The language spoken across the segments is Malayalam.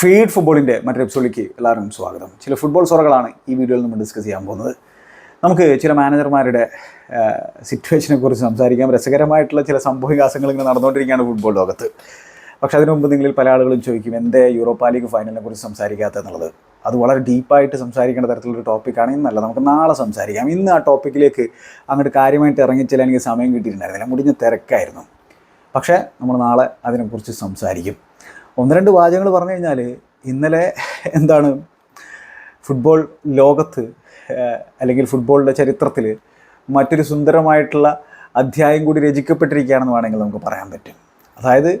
ഫീഡ് ഫുട്ബോളിന്റെ മറ്റൊരു എപ്പിസോഡിലേക്ക് എല്ലാവരും സ്വാഗതം. ചില ഫുട്ബോൾ സോറകളാണ് ഈ വീഡിയോയിൽ നമ്മൾ ഡിസ്കസ് ചെയ്യാൻ പോകുന്നത്. നമുക്ക് ചില മാനേജർമാരുടെ സിറ്റുവേഷനെ കുറിച്ച് സംസാരിക്കാം. രസകരമായിട്ടുള്ള ചില സംഭവവികാസങ്ങൾ ഇങ്ങനെ നടന്നുകൊണ്ടിരിക്കുകയാണ് ഫുട്ബോൾ ലോകത്ത്. പക്ഷെ അതിനു മുമ്പ് നിങ്ങളിൽ പല ആളുകളും ചോദിക്കും എന്തേ യൂറോപ്പ ലീഗ് ഫൈനലിനെ കുറിച്ച് സംസാരിക്കാത്തതെന്നുള്ളത് അത് വളരെ ഡീപ്പായിട്ട് സംസാരിക്കേണ്ട തരത്തിലൊരു ടോപ്പിക്കാണ് ഇന്നല്ല. നമുക്ക് നാളെ സംസാരിക്കാം. ഇന്ന് ആ ടോപ്പിക്കിലേക്ക് അങ്ങോട്ട് കാര്യമായിട്ട് ഇറങ്ങിച്ചാൽ എനിക്ക് സമയം കിട്ടിയിട്ടുണ്ടായിരുന്നില്ല. മുടിഞ്ഞ തിരക്കായിരുന്നു. പക്ഷേ നമ്മൾ നാളെ അതിനെക്കുറിച്ച് സംസാരിക്കും. ഒന്ന് രണ്ട് വാചകങ്ങൾ പറഞ്ഞു കഴിഞ്ഞാൽ ഇന്നലെ എന്താണ് ഫുട്ബോൾ ലോകത്ത് അല്ലെങ്കിൽ ഫുട്ബോളിന്റെ ചരിത്രത്തിൽ മറ്റൊരു സുന്ദരമായിട്ടുള്ള അധ്യായം കൂടി രചിക്കപ്പെട്ടിരിക്കുകയാണെന്ന് വേണമെങ്കിൽ നമുക്ക് പറയാൻ പറ്റും. അതായത്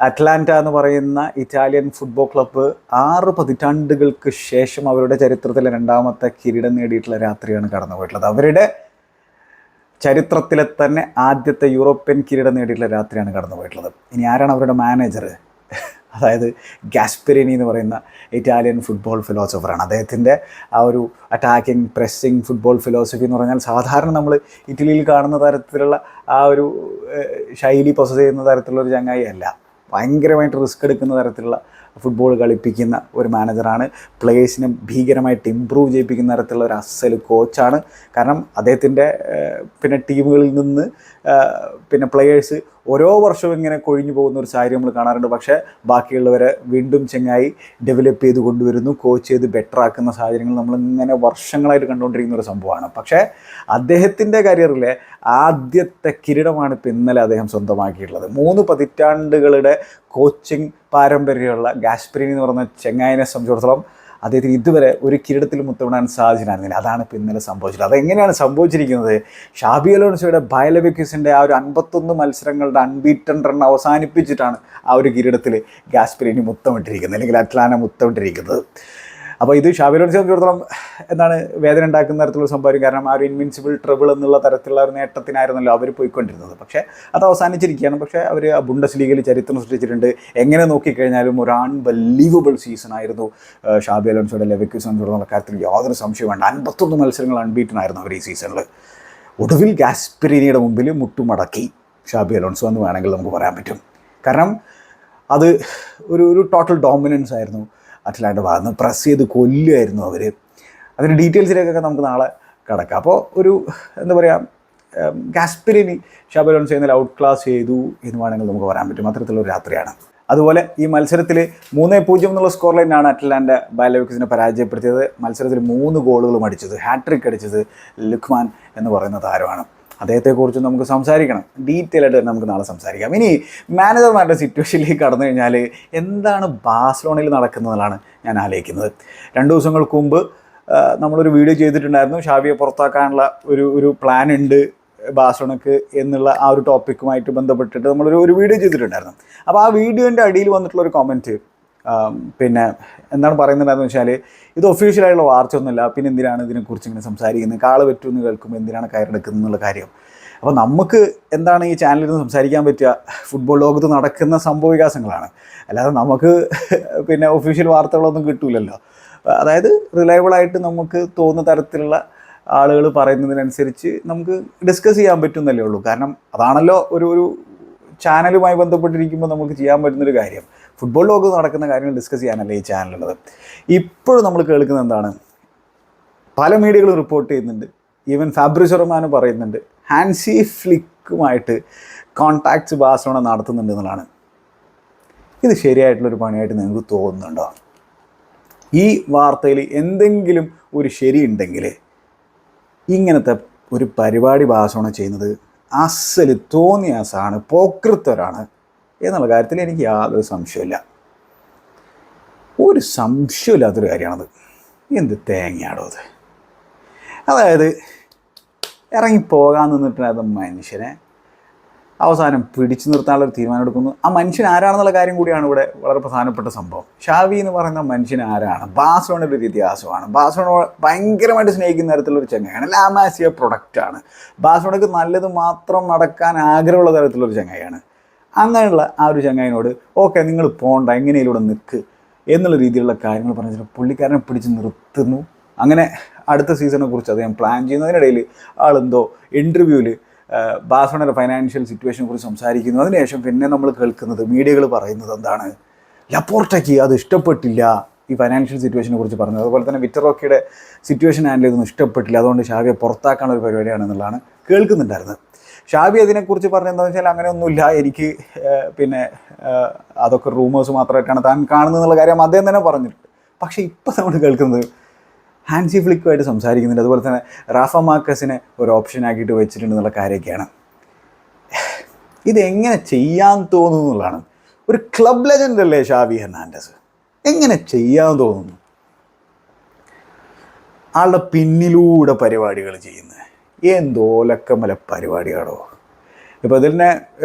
അറ്റ്ലാന്റ എന്ന് പറയുന്ന ഇറ്റാലിയൻ ഫുട്ബോൾ ക്ലബ്ബ് ആറ് പതിറ്റാണ്ടുകൾക്ക് ശേഷം അവരുടെ ചരിത്രത്തിലെ രണ്ടാമത്തെ കിരീടം നേടിയിട്ടുള്ള രാത്രിയാണ് കടന്നു പോയിട്ടുള്ളത് അവരുടെ ചരിത്രത്തിലെ തന്നെ ആദ്യത്തെ യൂറോപ്യൻ കിരീടം നേടിയിട്ടുള്ള രാത്രിയാണ് കടന്നു പോയിട്ടുള്ളത് ഇനി ആരാണ് അവരുടെ മാനേജർ അതായത് ഗാസ്പെരിനി എന്ന് പറയുന്ന ഇറ്റാലിയൻ ഫുട്ബോൾ ഫിലോസഫറാണ് അദ്ദേഹത്തിന്റെ ആ ഒരു അറ്റാക്കിംഗ് പ്രസ്സിങ് ഫുട്ബോൾ ഫിലോസഫി എന്ന് പറഞ്ഞാൽ സാധാരണ നമ്മൾ ഇറ്റലിയിൽ കാണുന്ന തരത്തിലുള്ള ആ ഒരു ശൈലി പ്രൊസസ് ചെയ്യുന്ന തരത്തിലുള്ള ഒരു ചങ്ങായി അല്ല. ഭയങ്കരമായിട്ട് റിസ്ക് എടുക്കുന്ന തരത്തിലുള്ള ഫുട്ബോൾ കളിപ്പിക്കുന്ന ഒരു മാനേജറാണ് പ്ലേയേഴ്സിനെ ഭീകരമായിട്ട് ഇമ്പ്രൂവ് ചെയ്യിപ്പിക്കുന്ന തരത്തിലുള്ള ഒരു അസൽ കോച്ചാണ് കാരണം അദ്ദേഹത്തിന്റെ പിന്നെ ടീമുകളിൽ നിന്ന് പിന്നെ പ്ലെയേഴ്സ് ഓരോ വർഷവും ഇങ്ങനെ കൊഴിഞ്ഞു പോകുന്ന ഒരു സാഹചര്യം നമ്മൾ കാണാറുണ്ട്. പക്ഷേ ബാക്കിയുള്ളവരെ വീണ്ടും ചെങ്ങായി ഡെവലപ്പ് ചെയ്ത് കൊണ്ടുവരുന്നു. കോച്ച് ചെയ്ത് ബെറ്റർ ആക്കുന്ന സാഹചര്യങ്ങൾ നമ്മൾ ഇങ്ങനെ വർഷങ്ങളായിട്ട് കണ്ടുകൊണ്ടിരിക്കുന്ന ഒരു സംഭവമാണ്. പക്ഷേ അദ്ദേഹത്തിന്റെ കരിയറിലെ ആദ്യത്തെ കിരീടമാണ് ഇപ്പോൾ ഇന്നലെ അദ്ദേഹം സ്വന്തമാക്കിയിട്ടുള്ളത്. മൂന്ന് പതിറ്റാണ്ടുകളുടെ കോച്ചിങ് പാരമ്പര്യമുള്ള ഗാസ്പ്രീൻ എന്ന് പറഞ്ഞ ചെങ്ങായിനെ സംബന്ധിച്ചിടത്തോളം അദ്ദേഹത്തിന് ഇതുവരെ ഒരു കിരീടത്തിൽ മുത്തമിടാൻ സാധിച്ചിട്ടുണ്ടായിരുന്നില്ല അതാണ് ഇപ്പോൾ ഇന്നലെ സംഭവിച്ചത് അതെങ്ങനെയാണ് സംഭവിച്ചിരിക്കുന്നത്? ഷാബി അലോൺസോയുടെ ബയലബിക്യൂസിന്റെ ആ ഒരു അൻപത്തൊന്ന് മത്സരങ്ങളുടെ അൺബീറ്റൺ റൺ അവസാനിപ്പിച്ചിട്ടാണ് ആ ഒരു കിരീടത്തിൽ ഗാസ്പെരിനി മുത്തമിട്ടിരിക്കുന്നത്. അല്ലെങ്കിൽ അറ്റ്ലാന മുത്തമിട്ടിരിക്കുന്നത്. അപ്പോൾ ഇത് ഷാബിലോട് സംബന്ധിച്ചിടത്തോളം എന്താണ് വേദന ഉണ്ടാക്കുന്ന തരത്തിലുള്ള സംഭവം കാരണം ആ ഒരു ഇൻവിൻസിബിൾ ട്രബിൾ എന്നുള്ള തരത്തിലുള്ള ഒരു നേട്ടത്തിനായിരുന്നല്ലോ അവർ പോയിക്കൊണ്ടിരുന്നത്. പക്ഷേ അത് അവസാനിച്ചിരിക്കുകയാണ്. പക്ഷേ അവർ ആ ബുണ്ടസ് ലീഗിൽ ചരിത്രം സൃഷ്ടിച്ചിട്ടുണ്ട്. എങ്ങനെ നോക്കിക്കഴിഞ്ഞാലും ഒരു അൺബലീവബിൾ ആ, ഷാബി അലോൺസോയുടെ ലെവയ്ക്ക് സംബന്ധിച്ചിടത്തോളം കാര്യത്തിൽ യാതൊരു സംശയവും വേണ്ട. അൻപത്തൊന്ന് മത്സരങ്ങൾ അൺബീറ്റൻ ആയിരുന്നു അവർ ഈ സീസണിൽ ഒടുവിൽ ഗാസ്പെരിനിയുടെ മുമ്പിൽ മുട്ടുമടക്കി ഷാബി അലോൺസോ എന്ന് വേണമെങ്കിൽ നമുക്ക് പറയാൻ പറ്റും. കാരണം അത് ഒരു ഒരു ടോട്ടൽ ഡോമിനൻസ് ആയിരുന്നു. അറ്റ്ലാന്റെ ഭാഗത്ത് പ്രസ് ചെയ്ത് കൊല്ലുമായിരുന്നു അവർ അതിന്റെ ഡീറ്റെയിൽസിലേക്കൊക്കെ നമുക്ക് നാളെ കിടക്കാം. അപ്പോൾ ഒരു എന്താ പറയുക ഗാസ്പിരിനി ഷാബലോൺ ചെയ്യുന്നതിൽ ഔട്ട് ക്ലാസ് ചെയ്തു എന്ന് വേണമെങ്കിൽ നമുക്ക് പറയാൻ പറ്റും. അത്തരത്തിലുള്ള രാത്രിയാണ്. അതുപോലെ ഈ മത്സരത്തിൽ മൂന്ന് പൂജ്യം എന്നുള്ള സ്കോർ ലൈനാണ് അറ്റ്ലാന്റെ ബയലോവിക്സിനെ പരാജയപ്പെടുത്തിയത്. മത്സരത്തിൽ മൂന്ന് ഗോളുകളും അടിച്ചത്. ഹാട്രിക് അടിച്ചത് ലുക്മാൻ എന്ന് പറയുന്ന താരമാണ്. അദ്ദേഹത്തെക്കുറിച്ച് നമുക്ക് സംസാരിക്കണം. ഡീറ്റെയിൽ ആയിട്ട് തന്നെ നമുക്ക് നാളെ സംസാരിക്കാം. ഇനി മാനേജർമാരുടെ സിറ്റുവേഷനിലേക്ക് കടന്നു കഴിഞ്ഞാൽ എന്താണ് ബാഴ്സലോണയിൽ നടക്കുന്നതെന്നാണ് ഞാൻ ആലോചിക്കുന്നത്. രണ്ട് ദിവസങ്ങൾക്ക് മുമ്പ് നമ്മളൊരു വീഡിയോ ചെയ്തിട്ടുണ്ടായിരുന്നു. ഷാവിയെ പുറത്താക്കാനുള്ള ഒരു ഒരു പ്ലാൻ ഉണ്ട് ബാഴ്സലോണക്ക് എന്നുള്ള ആ ഒരു ടോപ്പിക്കുമായിട്ട് ബന്ധപ്പെട്ടിട്ട് നമ്മളൊരു ഒരു വീഡിയോ ചെയ്തിട്ടുണ്ടായിരുന്നു. അപ്പോൾ ആ വീഡിയോന്റെ അടിയിൽ വന്നിട്ടുള്ള ഒരു കമന്റ് പിന്നെ എന്താണ് പറയുന്നുണ്ടെന്ന് വെച്ചാൽ ഇത് ഒഫീഷ്യലായുള്ള വാർത്തയൊന്നുമില്ല. പിന്നെ എന്തിനാണ് ഇതിനെക്കുറിച്ച് ഇങ്ങനെ സംസാരിക്കുന്നത്? കാൾ പറ്റുമെന്ന് കേൾക്കുമ്പോൾ എന്തിനാണ് കയറെടുക്കുന്നത് എന്നുള്ള കാര്യം. അപ്പോൾ നമുക്ക് എന്താണ് ഈ ചാനലിൽ നിന്ന് സംസാരിക്കാൻ പറ്റുക? ഫുട്ബോൾ ലോകത്ത് നടക്കുന്ന സംഭവ വികാസങ്ങളാണ്. അല്ലാതെ നമുക്ക് പിന്നെ ഒഫീഷ്യൽ വാർത്തകളൊന്നും കിട്ടൂലല്ലോ. അതായത് റിലയബിളായിട്ട് നമുക്ക് തോന്നുന്ന തരത്തിലുള്ള ആളുകൾ പറയുന്നതിനനുസരിച്ച് നമുക്ക് ഡിസ്കസ് ചെയ്യാൻ പറ്റുന്നല്ലേ ഉള്ളൂ. കാരണം അതാണല്ലോ ഒരു ഒരു ചാനലുമായി ബന്ധപ്പെട്ടിരിക്കുമ്പോൾ നമുക്ക് ചെയ്യാൻ പറ്റുന്നൊരു കാര്യം. ഫുട്ബോൾ ലോകത്ത് നടക്കുന്ന കാര്യങ്ങൾ ഡിസ്കസ് ചെയ്യാനല്ലേ ഈ ചാനലുള്ളത് ഇപ്പോഴും നമ്മൾ കേൾക്കുന്നത് എന്താണ്? പല മീഡിയകളും റിപ്പോർട്ട് ചെയ്യുന്നുണ്ട്. ഈവൻ ഫാബ്രിസ് റൊമാനോ പറയുന്നുണ്ട്. ഹാൻസി ഫ്ലിക്കുമായിട്ട് കോൺടാക്ട്സ് ബാഴ്സലോണ നടത്തുന്നുണ്ട് എന്നുള്ളതാണ്. ഇത് ശരിയായിട്ടുള്ളൊരു പണിയായിട്ട് നിങ്ങൾക്ക് തോന്നുന്നുണ്ടോ? ഈ വാർത്തയിൽ എന്തെങ്കിലും ഒരു ശരിയുണ്ടെങ്കിൽ ഇങ്ങനത്തെ ഒരു പരിപാടി ബാസോണ ചെയ്യുന്നത് അസൽ തോന്നിയാസാണ് പോക്കൃത്തരാണ് എന്നുള്ള കാര്യത്തിൽ എനിക്ക് യാതൊരു സംശയമില്ല ഒരു സംശയമില്ലാത്തൊരു കാര്യമാണത്. എന്ത് തേങ്ങയാണോ അത്? അതായത് ഇറങ്ങിപ്പോകാൻ പോകാൻ നിന്നിട്ടുണ്ടായിരുന്ന മനുഷ്യനെ അവസാനം പിടിച്ചു നിർത്താനുള്ള ഒരു തീരുമാനം എടുക്കുന്നു ആ മനുഷ്യൻ ആരാണെന്നുള്ള കാര്യം കൂടിയാണ് ഇവിടെ വളരെ പ്രധാനപ്പെട്ട സംഭവം. ഷാവി എന്ന് പറയുന്ന മനുഷ്യൻ ആരാണ്? ബാസോണിന്റെ ഒരു ഇതിഹാസമാണ്. ബാസോണ ഭയങ്കരമായിട്ട് സ്നേഹിക്കുന്ന തരത്തിലുള്ള ഒരു ചങ്ങയാണ് ലാമാസിയ പ്രൊഡക്റ്റാണ്. ബാസോണയ്ക്ക് നല്ലത് മാത്രം നടക്കാൻ ആഗ്രഹമുള്ള തരത്തിലുള്ള ഒരു ചങ്ങയാണ് അങ്ങനെയുള്ള ആ ഒരു ചങ്ങായിനോട് ഓക്കെ നിങ്ങൾ പോണ്ട എങ്ങനെയിലൂടെ നിൽക്ക് എന്നുള്ള രീതിയിലുള്ള കാര്യങ്ങൾ പറഞ്ഞിട്ട് പുള്ളിക്കാരനെ പിടിച്ച് നിർത്തുന്നു. അങ്ങനെ അടുത്ത സീസണെ കുറിച്ച് അദ്ദേഹം പ്ലാൻ ചെയ്യുന്നതിനിടയിൽ ആളെന്തോ ഇന്റർവ്യൂവിൽ ബാസണയുടെ ഫൈനാൻഷ്യൽ സിറ്റുവേഷനെ കുറിച്ച് സംസാരിക്കുന്നു. അതിനുശേഷം പിന്നെ നമ്മൾ കേൾക്കുന്നത് മീഡിയകൾ പറയുന്നത് എന്താണ്? ലപ്പോർട്ടയ്ക്ക് അത് ഇഷ്ടപ്പെട്ടില്ല ഈ ഫൈനാൻഷ്യൽ സിറ്റുവേഷനെ കുറിച്ച് പറഞ്ഞത്. അതുപോലെ തന്നെ വിറ്ററോക്കിയുടെ സിറ്റുവേഷൻ ഹാൻഡിൽ ചെയ്തൊന്നും ഇഷ്ടപ്പെട്ടില്ല. അതുകൊണ്ട് ഷാവിയെ പുറത്താക്കാനുള്ള ഒരു പരിപാടിയാണെന്നുള്ളതാണ് കേൾക്കുന്നുണ്ടായിരുന്നത്. ഷാബി അതിനെക്കുറിച്ച് പറഞ്ഞെന്താണെന്ന് വെച്ചാൽ അങ്ങനെയൊന്നുമില്ല. എനിക്ക് പിന്നെ അതൊക്കെ റൂമേഴ്സ് മാത്രമായിട്ടാണ് താൻ കാണുന്നത് എന്നുള്ള കാര്യം അദ്ദേഹം തന്നെ പറഞ്ഞിട്ടുണ്ട്. പക്ഷേ ഇപ്പോൾ നമ്മൾ കേൾക്കുന്നത് ഹാൻസി ഫ്ലിക്കുമായിട്ട് സംസാരിക്കുന്നുണ്ട്. അതുപോലെ തന്നെ റാഫ മാർക്കസിനെ ഒരു ഓപ്ഷൻ ആക്കിയിട്ട് വെച്ചിട്ടുണ്ട് എന്നുള്ള കാര്യമൊക്കെയാണ്. ഇതെങ്ങനെ ചെയ്യാൻ തോന്നുന്നു എന്നുള്ളതാണ്. ഒരു ക്ലബ് ലെജൻഡ് അല്ലേ ഷാവി ഹെർണാൻഡസ് എങ്ങനെ ചെയ്യാൻ തോന്നുന്നു? ആളുടെ പിന്നിലൂടെ പരിപാടികൾ ചെയ്യുന്നത്. എന്തോലക്കമല പരിപാടിയാണോ ഇപ്പോൾ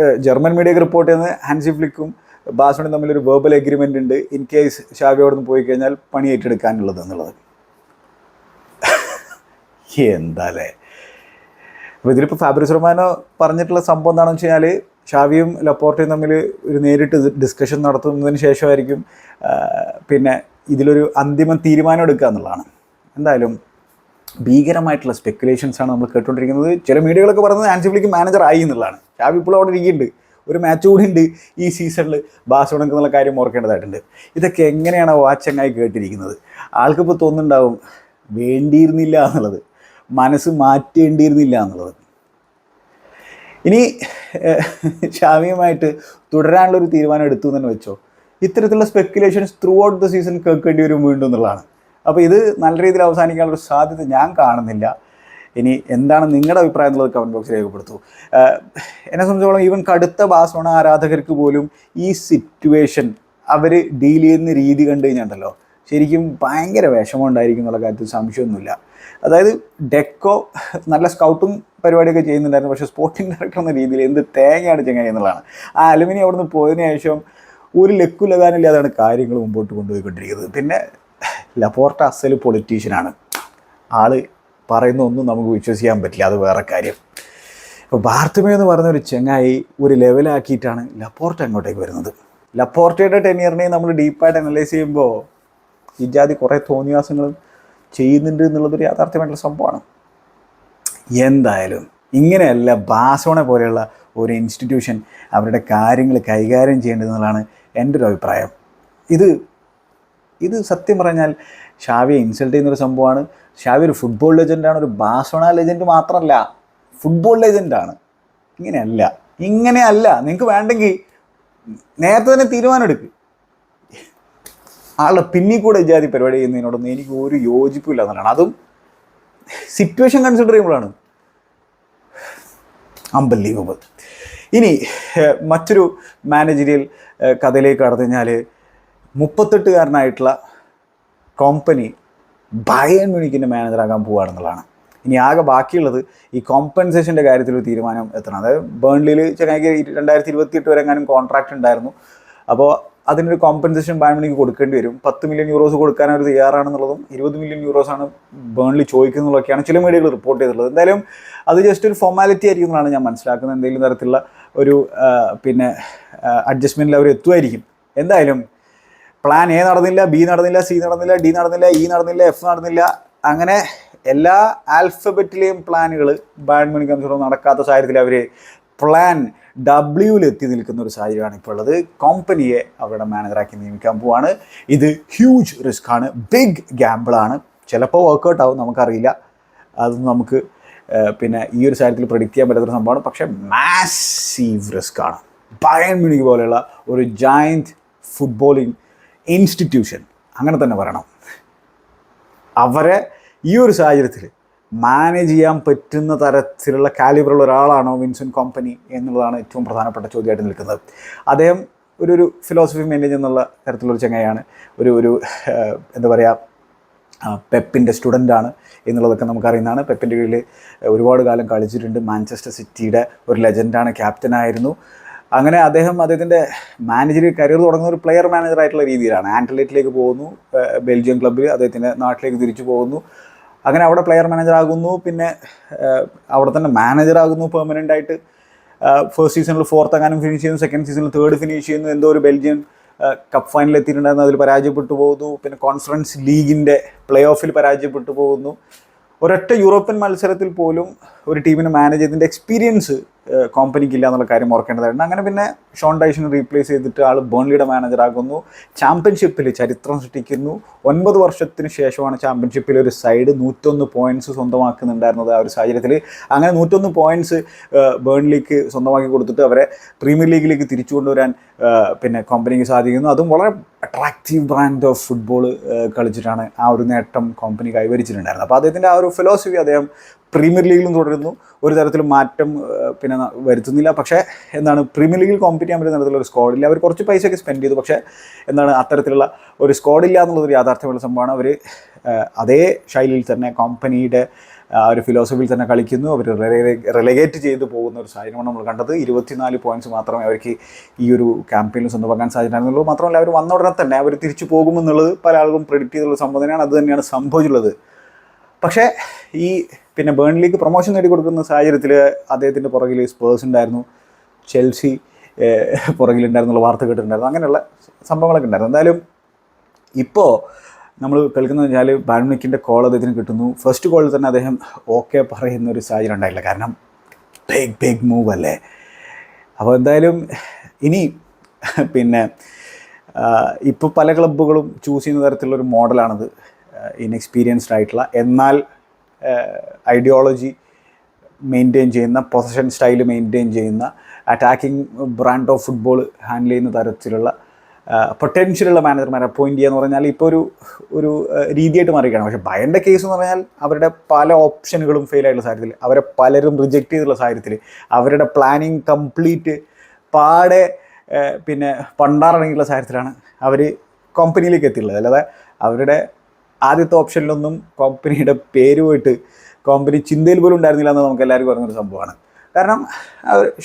ഏഹ്, ജർമ്മൻ മീഡിയ റിപ്പോർട്ട് ചെയ്യുന്നത് ഹാൻസി ഫ്ലിക്കും ബാസോണും തമ്മിലൊരു വേർബൽ എഗ്രിമെന്റ് ഉണ്ട്. ഇൻ കേസ് അവിടെ നിന്ന് പോയി കഴിഞ്ഞാൽ പണി ഏറ്റെടുക്കാനുള്ളത് എന്നുള്ളത്. എന്താല്ലേ അപ്പോൾ ഇതിലിപ്പോൾ ഫാബ്രിസ് റൊമാനോ പറഞ്ഞിട്ടുള്ള സംഭവം എന്താണെന്ന് വെച്ച് കഴിഞ്ഞാൽ ഷാവിയും ലപ്പോർട്ടയും തമ്മിൽ ഒരു നേരിട്ട് ഡിസ്കഷൻ നടത്തുന്നതിന് ശേഷമായിരിക്കും പിന്നെ ഇതിലൊരു അന്തിമ തീരുമാനം എടുക്കുക എന്നുള്ളതാണ്. എന്തായാലും ഭീകരമായിട്ടുള്ള സ്പെക്കുലേഷൻസ് ആണ് നമ്മൾ കേട്ടുകൊണ്ടിരിക്കുന്നത്. ചില മീഡിയകളൊക്കെ പറയുന്നത് ആൻസി ഫ്ലിക്ക് മാനേജർ ആയി എന്നുള്ളതാണ്. ഷാവി ഇപ്പോൾ അവിടെ ഇരിക്കുന്നുണ്ട്. ഒരു മാച്ച് കൂടി ഉണ്ട് ഈ സീസണിൽ ബാസോണക്ക് എന്നുള്ള കാര്യം ഓർക്കേണ്ടതായിട്ടുണ്ട്. ഇതൊക്കെ എങ്ങനെയാണ് വാച്ചങ്ങായി കേട്ടിരിക്കുന്നത്? ആൾക്കിപ്പോൾ തോന്നുന്നുണ്ടാവും വേണ്ടിയിരുന്നില്ല എന്നുള്ളത്. മനസ്സ് മാറ്റേണ്ടിയിരുന്നില്ല എന്നുള്ളത്. ഇനി ഷാമിയുമായിട്ട് തുടരാനുള്ളൊരു തീരുമാനം എടുത്തു എന്ന് വെച്ചോ? ഇത്തരത്തിലുള്ള speculations throughout the season കേൾക്കേണ്ടി വരും വീണ്ടും എന്നുള്ളതാണ്. അപ്പോൾ ഇത് നല്ല രീതിയിൽ അവസാനിക്കാനുള്ള സാധ്യത ഞാൻ കാണുന്നില്ല. ഇനി എന്താണ് നിങ്ങളുടെ അഭിപ്രായം എന്നുള്ളത് കമന്റ് ബോക്സിൽ രേഖപ്പെടുത്തൂ. എന്നെ സംബന്ധിച്ചോളം ഈവൻ കടുത്ത ബാസോണ ആരാധകർക്ക് പോലും ഈ സിറ്റുവേഷൻ അവർ ഡീൽ ചെയ്യുന്ന രീതി കണ്ടു കഴിഞ്ഞാണ്ടല്ലോ ശരിക്കും ഭയങ്കര വിഷമം ഉണ്ടായിരിക്കും എന്നുള്ള കാര്യത്തിൽ സംശയമൊന്നുമില്ല. അതായത് ഡെക്കോ നല്ല സ്കൗട്ടും പരിപാടിയൊക്കെ ചെയ്യുന്നുണ്ടായിരുന്നു പക്ഷേ സ്പോർട്ടിംഗ് ഡയറക്ടർ എന്ന രീതിയിൽ എന്ത് തേങ്ങയാണ് ചെങ്ങായി എന്നുള്ളതാണ്. ആ അലുമിനി അവിടുന്ന് പോയതിനു ശേഷം ഒരു ലക്കു ലഗാനില്ലാതാണ് കാര്യങ്ങൾ മുമ്പോട്ട് കൊണ്ടുപോയിക്കൊണ്ടിരിക്കുന്നത്. പിന്നെ ലപ്പോർട്ട അസൽ പൊളിറ്റീഷ്യനാണ് ആൾ പറയുന്ന ഒന്നും നമുക്ക് വിശ്വസിക്കാൻ പറ്റില്ല. അത് വേറെ കാര്യം. ഇപ്പോൾ ഭാർത്തമേ എന്ന് പറയുന്ന ഒരു ചെങ്ങായി ഒരു ലെവലാക്കിയിട്ടാണ് ലപ്പോർട്ട അങ്ങോട്ടേക്ക് വരുന്നത്. ലപ്പോർട്ടയുടെ ടെനിയറിനെ നമ്മൾ ഡീപ്പായിട്ട് അനലൈസ് ചെയ്യുമ്പോൾ ഇജാതി കുറേ തോന്നിയാസങ്ങളും ചെയ്യുന്നുണ്ട് എന്നുള്ളതൊരു യാഥാർത്ഥ്യമായിട്ടുള്ള സംഭവമാണ്. എന്തായാലും ഇങ്ങനെയല്ല ബാസോണെ പോലെയുള്ള ഒരു ഇൻസ്റ്റിറ്റ്യൂഷൻ അവരുടെ കാര്യങ്ങൾ കൈകാര്യം ചെയ്യേണ്ടതെന്നുള്ളതാണ് എന്റെ ഒരു അഭിപ്രായം. ഇത് ഇത് സത്യം പറഞ്ഞാൽ ഷാവിയെ ഇൻസൾട്ട് ചെയ്യുന്നൊരു സംഭവമാണ്. ഷാവി ഒരു ഫുട്ബോൾ ലെജൻഡാണ് ഒരു ബാസോണ ലെജൻഡ് മാത്രമല്ല ഫുട്ബോൾ ലെജൻഡാണ് ഇങ്ങനെയല്ല. ഇങ്ങനെയല്ല. നിങ്ങൾക്ക് വേണ്ടെങ്കിൽ നേരത്തെ തന്നെ തീരുമാനമെടുക്ക്. ആളുടെ പിന്നിൽ കൂടെ ഇജാതി പരിപാടി ചെയ്യുന്നതിനോടൊന്നും എനിക്ക് ഒരു യോജിപ്പില്ല എന്നുള്ളതാണ്. അതും സിറ്റുവേഷൻ കൺസിഡർ ചെയ്യുമ്പോഴാണ്. അമ്പല്ലീവബിൾ ഇനി മറ്റൊരു മാനേജരിയൽ കഥയിലേക്ക് കടന്നു കഴിഞ്ഞാൽ മുപ്പത്തെട്ടുകാരനായിട്ടുള്ള കമ്പനി ബയൻ മ്യൂണിക്കിന്റെ മാനേജറാകാൻ പോവുകയാണെന്നുള്ളതാണ് ഇനി ആകെ ബാക്കിയുള്ളത് ഈ കോമ്പൻസേഷന്റെ കാര്യത്തിൽ ഒരു തീരുമാനം എത്തണം. അതായത് ബേൺലിയിൽ ചെങ്ങായിക്ക് രണ്ടായിരത്തി ഇരുപത്തിയെട്ട് വരെ എങ്ങാനും കോൺട്രാക്റ്റ് ഉണ്ടായിരുന്നു. അപ്പോൾ അതിനൊരു കോമ്പൻസേഷൻ ബാൻമണിക്ക് കൊടുക്കേണ്ടി വരും. പത്ത് മില്യൺ യൂറോസ് കൊടുക്കാൻ അവർ തയ്യാറാണെന്നുള്ളതും ഇരുപത് മില്യൺ യൂറോസ് ആണ് ബേൺലി ചോദിക്കുന്നതൊക്കെയാണ് ചില മീഡിയകൾ റിപ്പോർട്ട് ചെയ്തിട്ടുള്ളത്. എന്തായാലും അത് ജസ്റ്റ് ഒരു ഫോർമാലിറ്റി ആയിരിക്കും എന്നാണ് ഞാൻ മനസ്സിലാക്കുന്നത്. എന്തെങ്കിലും തരത്തിലുള്ള ഒരു പിന്നെ അഡ്ജസ്റ്റ്മെന്റിൽ അവർ എത്തുമായിരിക്കും. എന്തായാലും പ്ലാൻ എ നടന്നില്ല ബി നടന്നില്ല സി നടന്നില്ല ഡി നടന്നില്ല ഇ നടന്നില്ല എഫ് നടന്നില്ല. അങ്ങനെ എല്ലാ ആൽഫബറ്റിലെയും പ്ലാനുകൾ ബാഡ്മിന്റൺ കൺസോളം നടക്കാത്ത സാഹചര്യത്തിൽ അവർ പ്ലാൻ ഡബ്ല്യൂവിൽ എത്തി നിൽക്കുന്ന ഒരു സാഹചര്യമാണ് ഇപ്പോൾ ഉള്ളത്. കമ്പനിയെ അവരുടെ മാനേജറാക്കി നിയമിക്കാൻ പോവാണ്. ഇത് ഹ്യൂജ് റിസ്ക് ആണ്. ബിഗ് ഗ്യാമ്പിളാണ് ചിലപ്പോൾ വർക്കൗട്ട് ആവും നമുക്കറിയില്ല. അത് നമുക്ക് പിന്നെ ഈ ഒരു സാഹചര്യത്തിൽ പ്രിഡിക്റ്റ് ചെയ്യാൻ പറ്റാത്തൊരു സംഭവമാണ്. പക്ഷേ മാസീവ് റിസ്ക് ആണ്. ബയൺ മ്യൂണിക് പോലെയുള്ള ഒരു ജയന്റ് ഫുട്ബോളിംഗ് ഇൻസ്റ്റിറ്റ്യൂഷൻ അങ്ങനെ തന്നെ പറയണം. അവരെ ഈ ഒരു സാഹചര്യത്തിൽ മാനേജ് ചെയ്യാൻ പറ്റുന്ന തരത്തിലുള്ള കാലിബറുള്ള ഒരാളാണോ വിൻസെന്റ് കമ്പനി എന്നുള്ളതാണ് ഏറ്റവും പ്രധാനപ്പെട്ട ചോദ്യമായിട്ട് നിൽക്കുന്നത്. അദ്ദേഹം ഒരു ഒരു ഫിലോസഫി മെയിന്റെയിൻ എന്നുള്ള തരത്തിലുള്ള ചങ്ങയാണ് ഒരു ഒരു എന്താ പറയുക പെപ്പിന്റെ സ്റ്റുഡന്റാണ് എന്നുള്ളതൊക്കെ നമുക്കറിയുന്നതാണ്. പെപ്പിന്റെ കീഴിൽ ഒരുപാട് കാലം കളിച്ചിട്ടുണ്ട്. മാഞ്ചസ്റ്റർ സിറ്റിയുടെ ഒരു ലെജൻഡാണ് ക്യാപ്റ്റനായിരുന്നു അങ്ങനെ അദ്ദേഹം അദ്ദേഹത്തിന്റെ മാനേജർ കരിയർ തുടങ്ങുന്ന ഒരു പ്ലെയർ മാനേജർ ആയിട്ടുള്ള രീതിയിലാണ്. ആൻഡലേറ്റിലേക്ക് പോകുന്നു ബെൽജിയം ക്ലബ്ബിൽ അദ്ദേഹത്തിന്റെ നാട്ടിലേക്ക് തിരിച്ചു പോകുന്നു. അങ്ങനെ അവിടെ പ്ലെയർ മാനേജർ ആകുന്നു പിന്നെ അവിടെ തന്നെ മാനേജർ ആകുന്നു പെർമനന്റ് ആയിട്ട്. ഫസ്റ്റ് സീസണിൽ ഫോർത്ത് എങ്ങാനും ഫിനിഷ് ചെയ്യുന്നു സെക്കൻഡ് സീസണിൽ തേർഡ് ഫിനിഷ് ചെയ്യുന്നു. എന്തോ ഒരു ബെൽജിയം കപ്പ് ഫൈനലിൽ എത്തിയിട്ടുണ്ടായിരുന്നു അതിൽ പരാജയപ്പെട്ടു പോകുന്നു. പിന്നെ കോൺഫറൻസ് ലീഗിന്റെ പ്ലേ ഓഫിൽ പരാജയപ്പെട്ടു പോകുന്നു. ഒരൊറ്റ യൂറോപ്യൻ മത്സരത്തിൽ പോലും ഒരു ടീമിനെ മാനേജ് ചെയ്തതിന്റെ എക്സ്പീരിയൻസ് കോമ്പനിക്ക് ഇല്ല എന്നുള്ള കാര്യം ഓർക്കേണ്ടതായിരുന്നു അങ്ങനെ പിന്നെ ഷോൺ ഡൈഷിനെ റീപ്ലേസ് ചെയ്തിട്ട് ആൾ ബേൺലിയുടെ മാനേജറാകുന്നു ചാമ്പ്യൻഷിപ്പിൽ ചരിത്രം സൃഷ്ടിക്കുന്നു. ഒൻപത് വർഷത്തിന് ശേഷമാണ് ചാമ്പ്യൻഷിപ്പിൽ ഒരു സൈഡ് നൂറ്റൊന്ന് പോയിന്റ്സ് സ്വന്തമാക്കുന്നുണ്ടായിരുന്നത് ആ ഒരു സാഹചര്യത്തിൽ അങ്ങനെ നൂറ്റൊന്ന് പോയിന്റ്സ് ബേൺലിക്ക് സ്വന്തമാക്കി കൊടുത്തിട്ട് അവരെ പ്രീമിയർ ലീഗിലേക്ക് തിരിച്ചു കൊണ്ടുവരാൻ പിന്നെ കമ്പനിക്ക് സാധിക്കുന്നു. അതും വളരെ അട്രാക്റ്റീവ് ബ്രാൻഡ് ഓഫ് ഫുട്ബോൾ കളിച്ചിട്ടാണ് ആ ഒരു നേട്ടം കമ്പനി കൈവരിച്ചിട്ടുണ്ടായിരുന്നത്. അപ്പോൾ അദ്ദേഹത്തിന്റെ ആ ഒരു ഫിലോസഫി അദ്ദേഹം പ്രീമിയർ ലീഗിലും തുടരുന്നു. ഒരു തരത്തിലും മാറ്റം പിന്നെ വരുത്തുന്നില്ല. പക്ഷേ എന്താണ് പ്രീമിയർ ലീഗിൽ കോമ്പറ്റ് ചെയ്യാൻ പറ്റുന്ന തരത്തിലുള്ള ഒരു സ്ക്വാഡില്ല അവർ കുറച്ച് പൈസയൊക്കെ സ്പെൻഡ് ചെയ്തു. പക്ഷേ എന്താണ് അത്തരത്തിലുള്ള ഒരു സ്ക്വാഡില്ല എന്നുള്ളൊരു യാഥാർത്ഥ്യമുള്ള സംഭവമാണ്. അവർ അതേ ശൈലിയിൽ തന്നെ കമ്പനിയുടെ ആ ഒരു ഫിലോസഫിയിൽ തന്നെ കളിക്കുന്നു. അവർ റിലഗേറ്റ് ചെയ്ത് പോകുന്ന ഒരു സാഹചര്യമാണ് നമ്മൾ കണ്ടത്. ഇരുപത്തിനാല് പോയിന്റ്സ് മാത്രമേ അവർക്ക് ഈ ഒരു ക്യാമ്പയിനിൽ സ്വന്തമാക്കാൻ സാധിച്ചിട്ടുള്ളൂ മാത്രമല്ല അവർ വന്ന ഉടനെ തന്നെ അവർ തിരിച്ചു പോകുമെന്നുള്ളത് പല ആളുകളും പ്രെഡിക്റ്റ് ചെയ്തുള്ള സംഭവം തന്നെയാണ്. അത് തന്നെയാണ് സംഭവിച്ചുള്ളത്. പക്ഷേ ഈ പിന്നെ ബേൺലിക്ക് പ്രൊമോഷൻ നേടിക്കൊടുക്കുന്ന സാഹചര്യത്തിൽ അദ്ദേഹത്തിന്റെ പുറകിൽ സ്പേഴ്സ് ഉണ്ടായിരുന്നു. ചെൽസി പുറകിലുണ്ടായിരുന്നുള്ള വാർത്ത കേട്ടിട്ടുണ്ടായിരുന്നു. അങ്ങനെയുള്ള സംഭവങ്ങളൊക്കെ ഉണ്ടായിരുന്നു. എന്തായാലും ഇപ്പോൾ നമ്മൾ കേൾക്കുന്നത് വെച്ചാൽ ബാഡ്മിക്കിന്റെ കോൾ അദ്ദേഹത്തിന് കിട്ടുന്നു. ഫസ്റ്റ് കോളിൽ തന്നെ അദ്ദേഹം ഓക്കെ പറയുന്ന ഒരു സാഹചര്യം ഉണ്ടായില്ല കാരണം ബിഗ് ബിഗ് മൂവ് അല്ലേ? അപ്പോൾ എന്തായാലും ഇനി പിന്നെ ഇപ്പോൾ പല ക്ലബ്ബുകളും ചൂസ് ചെയ്യുന്ന തരത്തിലുള്ള തരത്തിലുള്ളൊരു മോഡലാണിത് ഇൻഎക്സ്പീരിയൻസ്ഡ് ആയിട്ടുള്ള. എന്നാൽ ഐഡിയോളജി മെയിന്റെയിൻ ചെയ്യുന്ന പൊസഷൻ സ്റ്റൈൽ മെയിന്റെയിൻ ചെയ്യുന്ന attacking brand of football handle ചെയ്യുന്ന തരത്തിലുള്ള പൊട്ടൻഷ്യലുള്ള മാനേജർമാരെ അപ്പോയിന്റ് ചെയ്യുക എന്ന് പറഞ്ഞാൽ ഇപ്പോൾ ഒരു ഒരു രീതിയായിട്ട് മാറിയാണ് പക്ഷേ ബയന്റെ കേസ് എന്ന് പറഞ്ഞാൽ അവരുടെ പല ഓപ്ഷനുകളും ഫെയിൽ ആയിട്ടുള്ള സാഹചര്യത്തിൽ അവരെ പലരും റിജക്റ്റ് ചെയ്തിട്ടുള്ള സാഹചര്യത്തിൽ അവരുടെ പ്ലാനിങ് കംപ്ലീറ്റ് പാടെ പിന്നെ പണ്ടാറടങ്ങിയിട്ടുള്ള സാഹചര്യത്തിലാണ് അവർ കമ്പനിയിലേക്ക് എത്തിയുള്ളത് അല്ലാതെ അവരുടെ ആദ്യത്തെ ഓപ്ഷനിലൊന്നും കമ്പനിയുടെ പേര് പോയിട്ട് കമ്പനി ചിന്തയിൽ പോലും ഉണ്ടായിരുന്നില്ല എന്ന് നമുക്ക് എല്ലാവർക്കും അറിയുന്നൊരു സംഭവമാണ്. കാരണം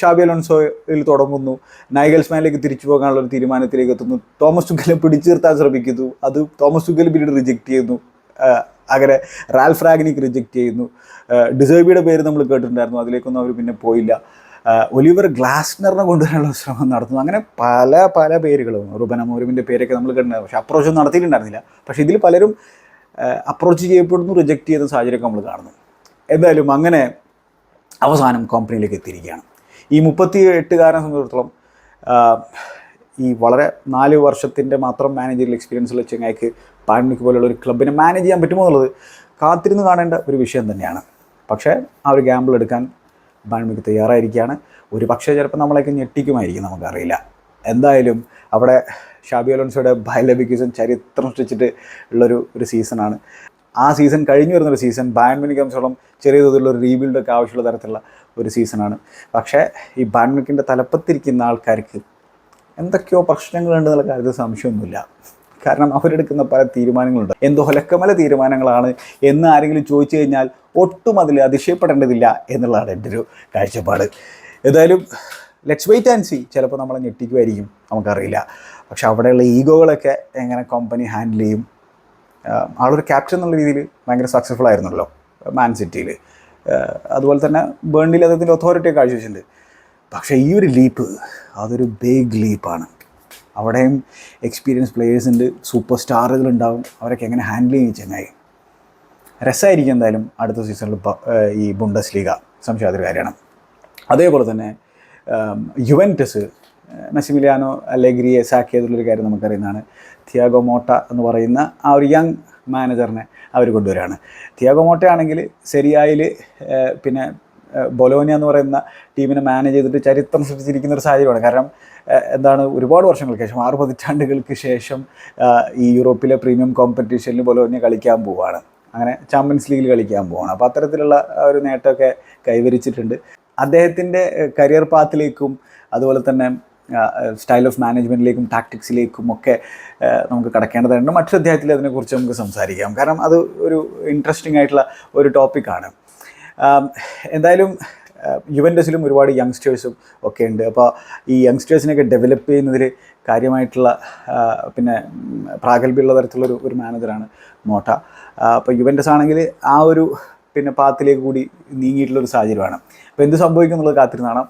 ഷാബി അലോൺസോയിൽ തുടങ്ങുന്നു. നൈഗൽസ്മാനിലേക്ക് തിരിച്ചു പോകാനുള്ള ഒരു തീരുമാനത്തിലേക്ക് എത്തുന്നു. തോമസ് തുക്കലെ പിടിച്ചു നിർത്താൻ ശ്രമിക്കുന്നു. അത് തോമസ് തുഗൽ പിന്നീട് റിജക്റ്റ് ചെയ്യുന്നു. അങ്ങനെ റാൽഫ് റാഗനിക്ക് റിജക്റ്റ് ചെയ്യുന്നു. ഡിസേബിയുടെ പേര് നമ്മൾ കേട്ടിട്ടുണ്ടായിരുന്നു. അതിലേക്കൊന്നും അവർ പിന്നെ പോയില്ല. ഒലിവർ ഗ്ലാസ്നറിനെ കൊണ്ടുവരാനുള്ള ശ്രമം നടത്തുന്നു. അങ്ങനെ പല പല പേരുകളും. റുബൻ അമോരുവിന്റെ പേരൊക്കെ നമ്മൾ കേട്ടിട്ടുണ്ടായിരുന്നു. പക്ഷേ അപ്രോച്ചൊന്നും നടത്തിയിട്ടുണ്ടായിരുന്നില്ല. പക്ഷേ ഇതിൽ പലരും അപ്രോച്ച് ചെയ്യപ്പെടുന്നു റിജക്റ്റ് ചെയ്യുന്ന സാഹചര്യമൊക്കെ നമ്മൾ കാണുന്നു. എന്തായാലും അങ്ങനെ അവസാനം കമ്പനിയിലേക്ക് എത്തിയിരിക്കുകയാണ്. ഈ മുപ്പത്തി എട്ടുകാരനെ സംബന്ധിച്ചിടത്തോളം ഈ വളരെ നാല് വർഷത്തിന്റെ മാത്രം മാനേജറിൽ എക്സ്പീരിയൻസ് ഉള്ള ചെങ്ങായിക്ക് പാൻമിക്ക് പോലുള്ള ഒരു ക്ലബിനെ മാനേജ് ചെയ്യാൻ പറ്റുമോ എന്നുള്ളത് കാത്തിരുന്ന് കാണേണ്ട ഒരു വിഷയം തന്നെയാണ്. പക്ഷേ ആ ഒരു ഗ്യാമ്പിൾ എടുക്കാൻ ബാൻമിക്ക് തയ്യാറായിരിക്കുകയാണ്. ഒരു പക്ഷേ ചിലപ്പോൾ നമ്മളെയൊക്കെ ഞെട്ടിക്കുമായിരിക്കും നമുക്കറിയില്ല. എന്തായാലും അവിടെ ഷാബി അലോൺസോയുടെ ബയലബിക്യൂസൻ ചരിത്രം സൃഷ്ടിച്ചിട്ട് ഉള്ളൊരു ഒരു സീസണാണ്. ആ സീസൺ കഴിഞ്ഞു വരുന്നൊരു സീസൺ ബാൻമിനിക്ക് സംബന്ധിച്ചോളം ചെറിയ തോതിലുള്ള ഒരു റീബിൽഡൊക്കെ ആവശ്യമുള്ള തരത്തിലുള്ള ഒരു സീസണാണ്. പക്ഷേ ഈ ബാൻമിക്കിന്റെ തലപ്പത്തിരിക്കുന്ന ആൾക്കാർക്ക് എന്തൊക്കെയോ പ്രശ്നങ്ങളുണ്ട് എന്നുള്ള കാര്യത്തിൽ സംശയമൊന്നുമില്ല. കാരണം അവരെടുക്കുന്ന പല തീരുമാനങ്ങളുണ്ട്. എന്തോ ഒലക്കമല തീരുമാനങ്ങളാണ് എന്ന് ആരെങ്കിലും ചോദിച്ചു കഴിഞ്ഞാൽ ഒട്ടും അതിൽ അതിശയപ്പെടേണ്ടതില്ല എന്നുള്ളതാണ് എന്റെ ഒരു കാഴ്ചപ്പാട്. ഏതായാലും ലെറ്റ്സ് വെയിറ്റ് ആൻഡ് സി ചിലപ്പോൾ നമ്മളെ ഞെട്ടിക്കുമായിരിക്കും നമുക്കറിയില്ല. പക്ഷെ അവിടെയുള്ള ഈഗോകളൊക്കെ എങ്ങനെ കമ്പനി ഹാൻഡിൽ ചെയ്യും? ആളൊരു ക്യാപ്റ്റൻ എന്നുള്ള രീതിയിൽ ഭയങ്കര സക്സസ്ഫുൾ ആയിരുന്നല്ലോ മാൻ സിറ്റിയിൽ അതുപോലെ തന്നെ ബേണിൽ അദ്ദേഹത്തിന്റെ ഒത്തോറിറ്റി കാഴ്ചവെച്ചിട്ടുണ്ട്. പക്ഷേ ഈ ഒരു ലീപ്പ് അതൊരു ബിഗ് ലീപ്പാണ് അവിടെയും എക്സ്പീരിയൻസ് പ്ലേയേഴ്സ് ഉണ്ട് സൂപ്പർ സ്റ്റാറുകളുണ്ടാവും അവരൊക്കെ എങ്ങനെ ഹാൻഡിൽ ചെയ്യും ചങ്ങായി? രസമായിരിക്കും എന്തായാലും അടുത്ത സീസണിൽ ഈ ബുണ്ടസ് ലീഗ സംശയാതൊരു കാര്യമാണ്. അതേപോലെ തന്നെ യുവന്റസ് നസിമിലിയാനോ അല്ലെഗ്രിയെ സാക്ക് ചെയ്തുള്ളൊരു കാര്യം നമുക്കറിയുന്നതാണ്. തിയാഗോ മോട്ട എന്ന് പറയുന്ന ആ ഒരു യങ് മാനേജറിനെ അവർ കൊണ്ടുവരികയാണ് തിയാഗോ മോട്ടയാണെങ്കിൽ സെരിയായിൽ പിന്നെ ബൊലോനിയ എന്ന് പറയുന്ന ടീമിനെ മാനേജ് ചെയ്തിട്ട് ചരിത്രം സൃഷ്ടിച്ചിരിക്കുന്ന ഒരു സാഹചര്യമാണ്. കാരണം എന്താണ് ഒരുപാട് വർഷങ്ങൾക്ക് ശേഷം ആറ് പതിറ്റാണ്ടുകൾക്ക് ശേഷം ഈ യൂറോപ്പിലെ പ്രീമിയം കോമ്പറ്റീഷനിൽ ബൊലോനിയ കളിക്കാൻ പോവുകയാണ്. അങ്ങനെ ചാമ്പ്യൻസ് ലീഗിൽ കളിക്കാൻ പോവുകയാണ്. അപ്പോൾ അത്തരത്തിലുള്ള ഒരു നേട്ടമൊക്കെ കൈവരിച്ചിട്ടുണ്ട്. അദ്ദേഹത്തിന്റെ കരിയർ പാത്തിലേക്കും അതുപോലെ തന്നെ സ്റ്റൈൽ ഓഫ് മാനേജ്മെന്റിലേക്കും ടാക്ടിക്സിലേക്കും ഒക്കെ നമുക്ക് കടക്കേണ്ടതുണ്ട് മറ്റൊരു അധ്യായത്തിൽ അതിനെക്കുറിച്ച് നമുക്ക് സംസാരിക്കാം. കാരണം അത് ഒരു ഇൻട്രസ്റ്റിംഗ് ആയിട്ടുള്ള ഒരു ടോപ്പിക്കാണ് എന്തായാലും യുവന്റസിലും ഒരുപാട് യങ്സ്റ്റേഴ്സും ഒക്കെ ഉണ്ട്. അപ്പോൾ ഈ യങ്സ്റ്റേഴ്സിനെയൊക്കെ ഡെവലപ്പ് ചെയ്യുന്നതിൽ കാര്യമായിട്ടുള്ള പിന്നെ പ്രാഗൽഭ്യമുള്ള തരത്തിലുള്ള ഒരു ഒരു മാനേജറാണ് മോട്ട അപ്പോൾ യുവന്റസ് ആണെങ്കിൽ ആ ഒരു പിന്നെ പാത്തിലേക്ക് കൂടി നീങ്ങിയിട്ടുള്ള ഒരു സാഹചര്യമാണ്. അപ്പോൾ എന്ത് സംഭവിക്കും എന്നുള്ളത് കാത്തിരുന്നാണ്.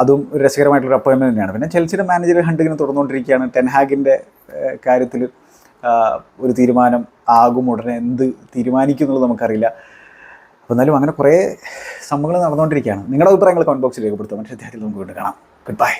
അതും ഒരു രസകരമായിട്ടുള്ള അപ്പോയിൻമെന്റ് തന്നെയാണ്. പിന്നെ ചെൽസിയുടെ മാനേജർ ഹണ്ട് ഇങ്ങനെ തുറന്നുകൊണ്ടിരിക്കുകയാണ് ടെൻഹാഗിന്റെ കാര്യത്തിൽ ഒരു തീരുമാനം ആകും ഉടനെ എന്ത് തീരുമാനിക്കും എന്നുള്ളത് നമുക്കറിയില്ല. അപ്പോൾ അപ്പോൾ എന്നാലും അങ്ങനെ കുറേ സംഭവങ്ങൾ നടന്നുകൊണ്ടിരിക്കുകയാണ്. നിങ്ങളുടെ അഭിപ്രായങ്ങൾ കമന്റ് ബോക്സിൽ രേഖപ്പെടുത്തുക. മറ്റേ അധ്യായത്തിൽ നമുക്ക് വീണ്ടും കാണാം. Good bye